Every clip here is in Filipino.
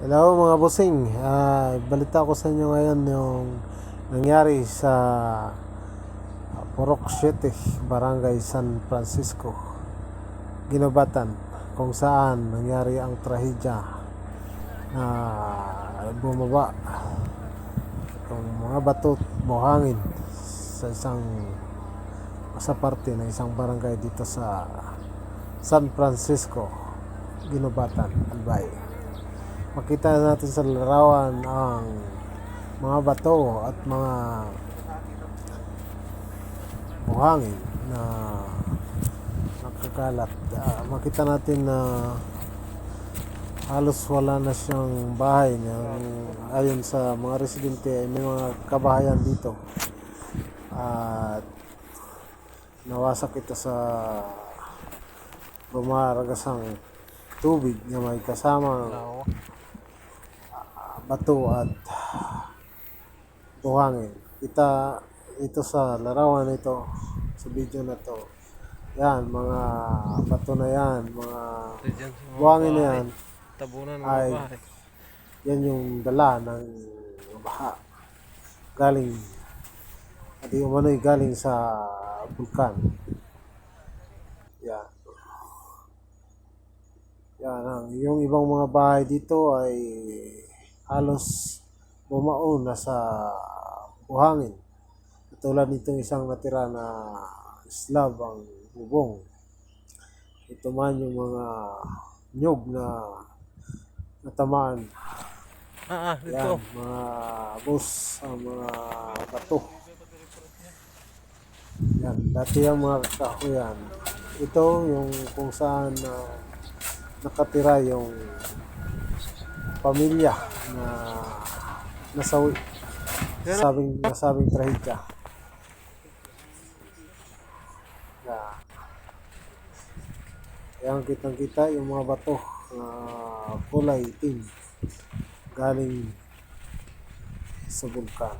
Hello mga busing, Ah, balita ko sa inyo ngayon yung nangyari sa ah, Purok 7, Barangay San Francisco, Ginobatan, kung saan nangyari ang trahedya na bumaba yung mga bato at buhangin sa isang sa parte ng isang barangay dito sa San Francisco, Ginobatan, Albay makita natin sa larawan ang mga bato at mga buhangin na nakakalat. Ah, makita natin na halos wala na siyang bahay na ayon sa mga residente ay may mga kabahayan dito at nawasak ito sa rumaragasang tubig na may kasamang bato at buhangin. Kita ito sa larawan ito, sa video na to. Yan, mga bato na yan, mga buhangin na yan. Tabunan ng Ay. Yan yung dala ng baha. Galing, at yung umano'y galing sa bulkan. Yan. Yan, ang, yung ibang mga bahay dito ay halos bumaon na sa buhangin. Tulad nitong isang natira na slab ang bubong. Ito man yung mga nyog na natamaan. Ah, ah, dito. Yan, mga bus, ang mga bato. Yan, dati ang mga kahoyan. Ito yung kung saan ah, nakatira yung pamilya na nasawi. Nasabing, nasabing trahedya. Yan. Yan, kitang-kita yung mga bato na kulay itim galing sa bulkan.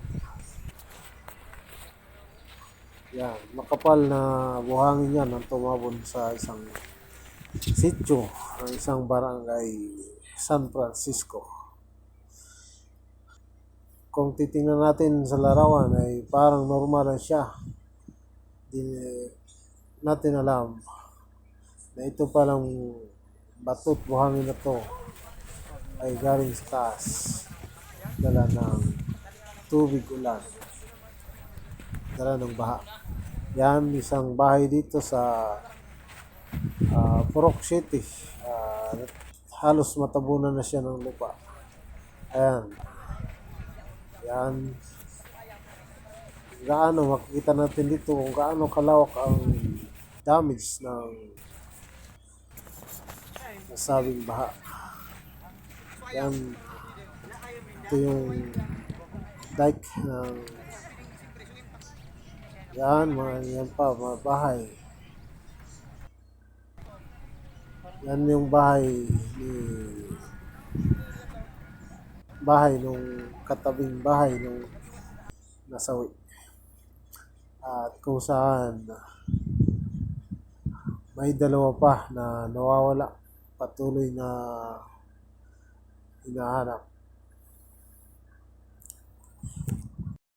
Yan, makapal na buhangin yan ang tumabon sa isang sityo ng isang barangay San Francisco. Kung titingnan natin sa larawan ay parang normal lang siya. Di natin alam na ito palang batot buhangin na to ay galing sa taas. Dala ng tubig ulan. Dala ng baha. Yan, isang bahay dito sa ah, Purok City. Ah, halos matabunan na siya ng lupa. Ayan. Yan. Gaano, makikita natin dito kung gaano kalawak ang damage ng nasabing baha. Yan. Ito yung dike ng yan, mga yan pa, mga bahay. Yan yung bahay ni bahay nung katabing bahay nung nasawi. At kung saan may dalawa pa na nawawala patuloy na hinahanap.